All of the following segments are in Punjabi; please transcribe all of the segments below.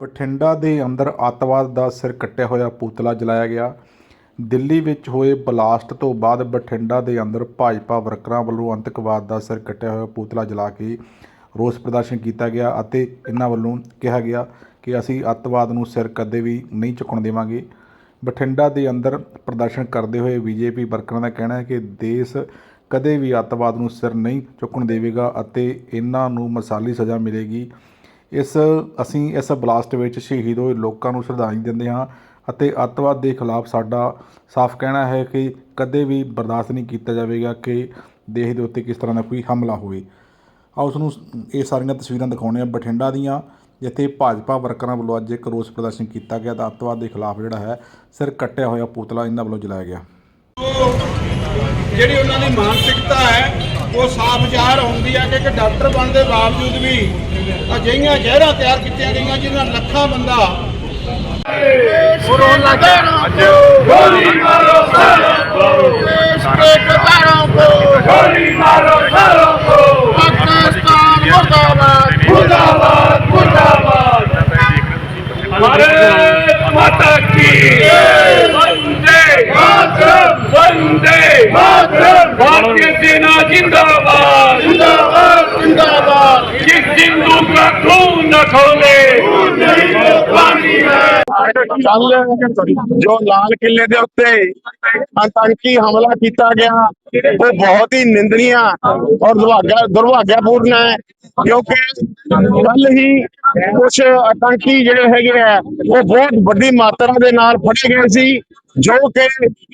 ਬਠਿੰਡਾ ਦੇ ਅੰਦਰ ਅੱਤਵਾਦ ਦਾ ਸਿਰ ਕੱਟਿਆ ਹੋਇਆ ਪੁਤਲਾ ਜਲਾਇਆ ਗਿਆ। ਦਿੱਲੀ ਵਿੱਚ ਹੋਏ ਬਲਾਸਟ ਤੋਂ ਬਾਅਦ ਬਠਿੰਡਾ ਦੇ ਅੰਦਰ ਭਾਜਪਾ ਵਰਕਰਾਂ ਵੱਲੋਂ ਆਤੰਕਵਾਦ ਦਾ ਸਿਰ ਕੱਟਿਆ ਹੋਇਆ ਪੁਤਲਾ ਜਲਾ ਕੇ ਰੋਸ ਪ੍ਰਦਰਸ਼ਨ ਕੀਤਾ ਗਿਆ ਅਤੇ ਇਹਨਾਂ ਵੱਲੋਂ ਕਿਹਾ ਗਿਆ ਕਿ ਅਸੀਂ ਅੱਤਵਾਦ ਨੂੰ ਸਿਰ ਕਦੇ ਵੀ ਨਹੀਂ ਝੁਕਣ ਦੇਵਾਂਗੇ। ਬਠਿੰਡਾ ਦੇ ਅੰਦਰ ਪ੍ਰਦਰਸ਼ਨ ਕਰਦੇ ਹੋਏ ਬੀਜੇਪੀ ਵਰਕਰਾਂ ਦਾ ਕਹਿਣਾ ਹੈ ਕਿ ਦੇਸ਼ ਕਦੇ ਵੀ ਅੱਤਵਾਦ ਨੂੰ ਸਿਰ ਨਹੀਂ ਝੁਕਣ ਦੇਵੇਗਾ ਅਤੇ ਇਹਨਾਂ ਨੂੰ ਮਸਾਲੀ ਸਜ਼ਾ ਮਿਲੇਗੀ। ਇਸ, ਅਸੀਂ ਇਸ ਬਲਾਸਟ ਵਿੱਚ ਸ਼ਹੀਦ ਹੋਏ ਲੋਕਾਂ ਨੂੰ ਸ਼ਰਧਾਂਜਲੀ ਦਿੰਦੇ ਹਾਂ ਅਤੇ ਅੱਤਵਾਦ ਦੇ ਖਿਲਾਫ ਸਾਡਾ ਸਾਫ਼ ਕਹਿਣਾ ਹੈ ਕਿ ਕਦੇ ਵੀ ਬਰਦਾਸ਼ਤ ਨਹੀਂ ਕੀਤਾ ਜਾਵੇਗਾ ਕਿ ਦੇਸ਼ ਦੇ ਉੱਤੇ ਕਿਸ ਤਰ੍ਹਾਂ ਦਾ ਕੋਈ ਹਮਲਾ ਹੋਵੇ। ਆਓ ਤੁਹਾਨੂੰ ਇਹ ਸਾਰੀਆਂ ਤਸਵੀਰਾਂ ਦਿਖਾਉਂਦੇ ਹਾਂ ਬਠਿੰਡਾ ਦੀਆਂ, ਜਿੱਥੇ ਭਾਜਪਾ ਵਰਕਰਾਂ ਵੱਲੋਂ ਅੱਜ ਇੱਕ ਰੋਸ ਪ੍ਰਦਰਸ਼ਨ ਕੀਤਾ ਗਿਆ ਤਾਂ ਅੱਤਵਾਦ ਦੇ ਖਿਲਾਫ ਜਿਹੜਾ ਹੈ ਸਿਰ ਕੱਟਿਆ ਹੋਇਆ ਪੁਤਲਾ ਇਹਨਾਂ ਵੱਲੋਂ ਜਲਾਇਆ ਗਿਆ। ਜਿਹੜੀ ਉਹਨਾਂ ਦੀ ਮਾਨਸਿਕਤਾ ਹੈ ਉਹ ਸਾਫ਼ ਜ਼ਾਹਰ ਹੁੰਦੀ ਹੈ ਕਿ ਇੱਕ ਡਾਕਟਰ ਬਣਨ ਦੇ ਬਾਵਜੂਦ ਵੀ ਅਜਿਹੀਆਂ ਜ਼ਹਿਰਾਂ ਤਿਆਰ ਕੀਤੀਆਂ ਗਈਆਂ ਜਿਨ੍ਹਾਂ ਲੱਖਾਂ ਬੰਦਾ गोली वंदे मातरम भारतीय सेना जिंदाबाद ਜਿੰਦਾਬਾਦ ਜਿੰਦਾਬਾਦ जिस हिंदू का खून न खोले पानी है ਕੱਲ ਜੋ ਲਾਲ ਕਿਲੇ ਦੇ ਉੱਤੇ ਆਤੰਕੀ ਹਮਲਾ ਕੀਤਾ ਗਿਆ ਉਹ ਬਹੁਤ ਹੀ ਨਿੰਦਨੀਆ ਔਰ ਦੁਰਭਾਗਿਆ ਦੁਰਭਾਗਿਆਪੂਰਨ ਹੈ ਕਿਉਂਕਿ ਕੱਲ ਹੀ ਕੁਝ ਆਤੰਕੀ ਜਿਹੜੇ ਹੈਗੇ ਆ ਉਹ ਬਹੁਤ ਵੱਡੀ ਮਾਤਰਾ ਦੇ ਨਾਲ ਫੜੇ ਗਏ ਸੀ ਜੋ ਕਿ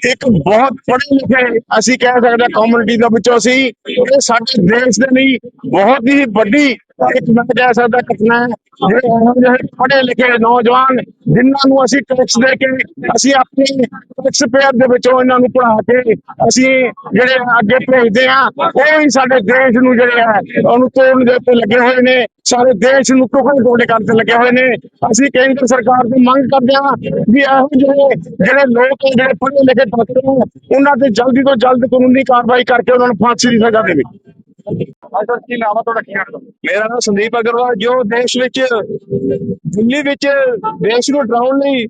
ਇੱਕ ਬਹੁਤ ਪੜ੍ਹੇ ਲਿਖੇ, ਅਸੀਂ ਕਹਿ ਸਕਦੇ ਹਾਂ ਕਮਿਊਨਿਟੀ ਦੇ ਵਿੱਚੋਂ ਸੀ ਇਹ ਸਾਡੇ ਦੇਸ਼ ਦੇ ਲਈ ਬਹੁਤ ਹੀ ਵੱਡੀ ਇੱਕ ਮੈਂ ਕਹਿ ਸਕਦਾ ਘਟਨਾ ਹੈ। ਜਿਹੜੇ ਇਹੋ ਜਿਹੇ ਪੜ੍ਹੇ ਲਿਖੇ ਨੌਜਵਾਨ ਜਿਨ੍ਹਾਂ ਨੂੰ ਅਸੀਂ ਟੈਕਸ ਦੇ ਕੇ ਅਸੀਂ ਆਪਣੇ ਟੈਕਸ ਪੇਅਰ ਦੇ ਵਿੱਚੋਂ ਇਹਨਾਂ ਨੂੰ ਪੜ੍ਹਾ ਕੇ ਅਸੀਂ ਜਿਹੜੇ ਅੱਗੇ ਭੇਜਦੇ ਆ ਉਹ ਵੀ ਸਾਡੇ ਦੇਸ਼ ਨੂੰ ਜਿਹੜੇ ਹੈ ਉਹਨੂੰ ਤੋੜਨ ਦੇ ਉੱਤੇ ਲੱਗੇ ਹੋਏ ਨੇ। ਸਾਰੇ ਦੇਸ਼ ਨੂੰ ਟੁਕੜੇ ਟੁਕੜੇ ਕਰਨ ਤੇ ਲੱਗੇ ਹੋਏ ਨੇ। ਅਸੀਂ ਕੇਂਦਰ ਸਰਕਾਰ ਤੋਂ ਮੰਗ ਕਰਦੇ ਹਾਂ ਵੀ ਇਹੋ ਜਿਹੇ ਜਿਹੜੇ ਲੋਕ ਹੈ, ਜਿਹੜੇ ਪੜ੍ਹੇ ਲਿਖੇ ਡਾਕਟਰ ਨੇ ਉਹਨਾਂ ਤੇ ਜਲਦੀ ਤੋਂ ਜਲਦ ਕਾਨੂੰਨੀ ਕਾਰਵਾਈ ਕਰਕੇ ਉਹਨਾਂ ਨੂੰ ਫਾਂਸੀ ਦੀ ਸਜ਼ਾ ਦੇਵੇ। ਅਸਰ ਕੀ ਨਾਮ ਆ ਤੁਹਾਡਾ, ਕੀ ਮੇਰਾ ਨਾਮ ਸੰਦੀਪ ਅਗਰਵਾਲ, ਜੋ ਦੇਸ਼ ਵਿੱਚ, ਦਿੱਲੀ ਵਿੱਚ ਦੇਸ਼ ਨੂੰ ਡਰਾਉਣ ਲਈ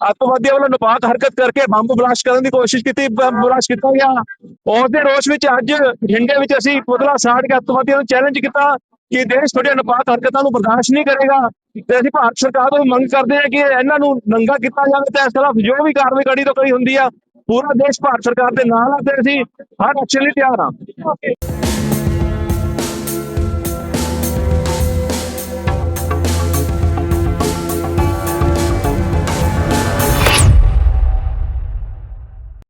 ਅੱਤਵਾਦੀਆਂ ਵੱਲੋਂ ਨਪਾਕ ਹਰਕਤ ਕਰਕੇ ਬੰਬ ਬਲਾਸਟ ਕਰਨ ਦੀ ਕੋਸ਼ਿਸ਼ ਕੀਤੀ, ਬੰਬ ਬਲਾਸਟ ਕੀਤਾ ਗਿਆ। ਉਸ ਦੇ ਰੋਸ ਵਿੱਚ ਅੱਜ ਬਠਿੰਡੇ ਵਿੱਚ ਅਸੀਂ ਪੁਤਲਾ ਸਾੜ ਕੇ ਅੱਤਵਾਦੀਆਂ ਨੂੰ ਚੈਲੰਜ ਕੀਤਾ ਕਿ ਦੇਸ਼ ਤੁਹਾਡੀਆਂ ਨਪਾਕ ਹਰਕਤਾਂ ਨੂੰ ਬਰਦਾਸ਼ਤ ਨਹੀਂ ਕਰੇਗਾ। ਤੇ ਅਸੀਂ ਭਾਰਤ ਸਰਕਾਰ ਤੋਂ ਵੀ ਮੰਗ ਕਰਦੇ ਹਾਂ ਕਿ ਇਹਨਾਂ ਨੂੰ ਨੰਗਾ ਕੀਤਾ ਜਾਵੇ ਤੇ ਇਸ ਖਿਲਾਫ ਜੋ ਵੀ ਕਾਰਵਾਈ ਕੜੀ ਤੋਂ ਕਰੀ ਹੁੰਦੀ ਆ। ਪੂਰਾ ਦੇਸ਼ ਭਾਰਤ ਸਰਕਾਰ ਦੇ ਨਾਲ ਆ ਤੇ ਅਸੀਂ ਹਰ ਐਕਸ਼ਨ ਲਈ ਤਿਆਰ ਹਾਂ। thank you.